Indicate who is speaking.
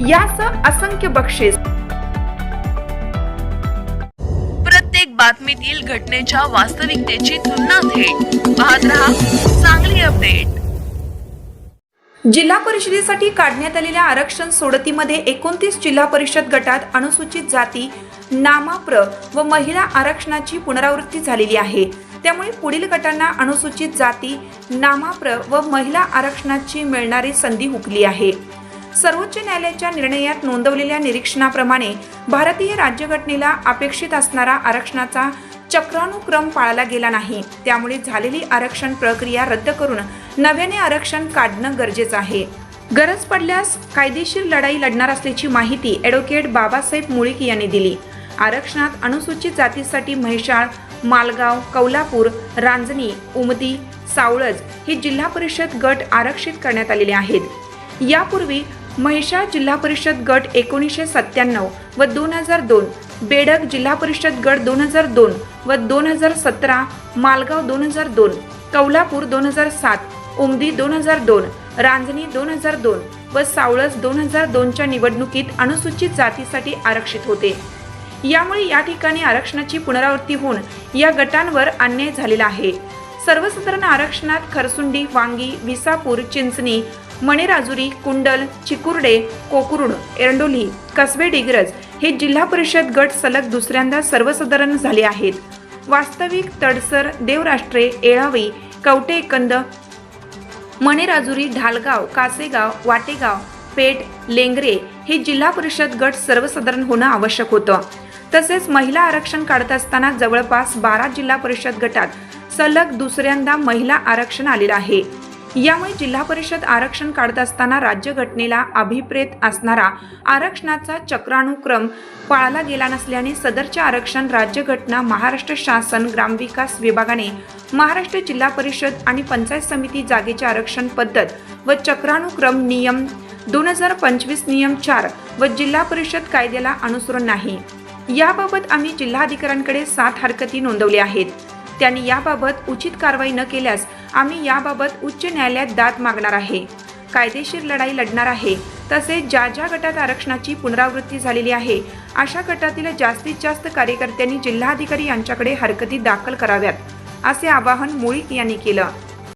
Speaker 1: यासह असंख्य बक्षीस.
Speaker 2: प्रत्येक बातमीतील घटनेच्या वास्तविकतेची तुलना थेट. पाहत रहा चांगली अपडेट.
Speaker 1: जिल्हा परिषदेसाठी काढण्यात आलेल्या आरक्षण सोडतीमध्ये एकोणतीस जिल्हा परिषद गटात अनुसूचित जाती नामाप्र व महिला आरक्षणाची पुनरावृत्ती झालेली आहे. त्यामुळे पुढील गटांना अनुसूचित जाती नामाप्र व महिला आरक्षणाची मिळणारी संधी हुकली आहे. सर्वोच्च न्यायालयाच्या निर्णयात नोंदवलेल्या निरीक्षणाप्रमाणे भारतीय राज्यघटनेला अपेक्षित असणारा आरक्षणाचा चक्रानुक्रम पाळला गेला नाही. त्यामुळे झालेली आरक्षण प्रक्रिया रद्द करून नव्याने आरक्षण काढणं गरजेचं आहे. गरज पडल्यास कायदेशीर लढाई लढणार असल्याची माहिती ॲडव्होकेट बाबासाहेब मुळीक यांनी दिली. आरक्षणात अनुसूचित जातीसाठी म्हैसाळ मालगाव कौलापूर रांजणी उमदी सावळज हे जिल्हा परिषद गट आरक्षित करण्यात आलेले आहेत. यापूर्वी म्हैसाळ जिल्हा परिषद गट एकोणीसशे सत्त्याण्णव व दोन हजार दोन बेडक जिल्हा परिषद गट दोन हजार दोन व दोन हजार सतरा मालगाव दोन हजार दोन कौलापूर दोन हजार सात उमदी दोन हजार दोन रांजणी दोन हजार दोन व सावळस दोन हजार दोनच्या निवडणुकीत अनुसूचित जातीसाठी आरक्षित होते. यामुळे या ठिकाणी आरक्षणाची पुनरावृत्ती होऊन या गटांवर अन्याय झालेला आहे. सर्वसाधारण आरक्षणात खरसुंडी वांगी विसापूर चिंचणी मणेराजुरी कुंडल चिकुर्डे कोकुरुड एरंडोली कसबे डिग्रज हे जिल्हा परिषद गट सलग दुसऱ्यांदा सर्वसाधारण झाले आहेत. वास्तविक तडसर देवराष्ट्रे येळावी कवटे एकंद मणेराजुरी ढालगाव कासेगाव वाटेगाव पेठ लेंगरे हे जिल्हा परिषद गट सर्वसाधारण होणं आवश्यक होतं. तसेच महिला आरक्षण काढत असताना जवळपास बारा जिल्हा परिषद गटात सलग दुसऱ्यांदा महिला आरक्षण आलेलं आहे. यामुळे जिल्हा परिषद आरक्षण काढत असताना राज्यघटनेला अभिप्रेत असणारा आरक्षणाचा चक्रानुक्रम पाळला गेला नसल्याने सदरचे आरक्षण राज्यघटना महाराष्ट्र शासन ग्रामविकास विभागाने महाराष्ट्र जिल्हा परिषद आणि पंचायत समिती जागेचे आरक्षण पद्धत व चक्रानुक्रम नियम दोन हजार पंचवीस नियम चार व जिल्हा परिषद कायद्याला अनुसरण नाही. याबाबत आम्ही जिल्हाधिकाऱ्यांकडे सात हरकती नोंदवल्या आहेत. त्यांनी याबाबत उचित कारवाई न केल्यास आम्ही याबाबत उच्च न्यायालयात दाद मागणार आहे. कायदेशीर लढाई लढणार आहे. तसेच ज्या ज्या गटात आरक्षणाची पुनरावृत्ती झालेली आहे अशा गटातील जास्तीत जास्त कार्यकर्त्यांनी जिल्हाधिकारी यांच्याकडे हरकती दाखल कराव्यात असे आवाहन मुळीक यांनी केलं.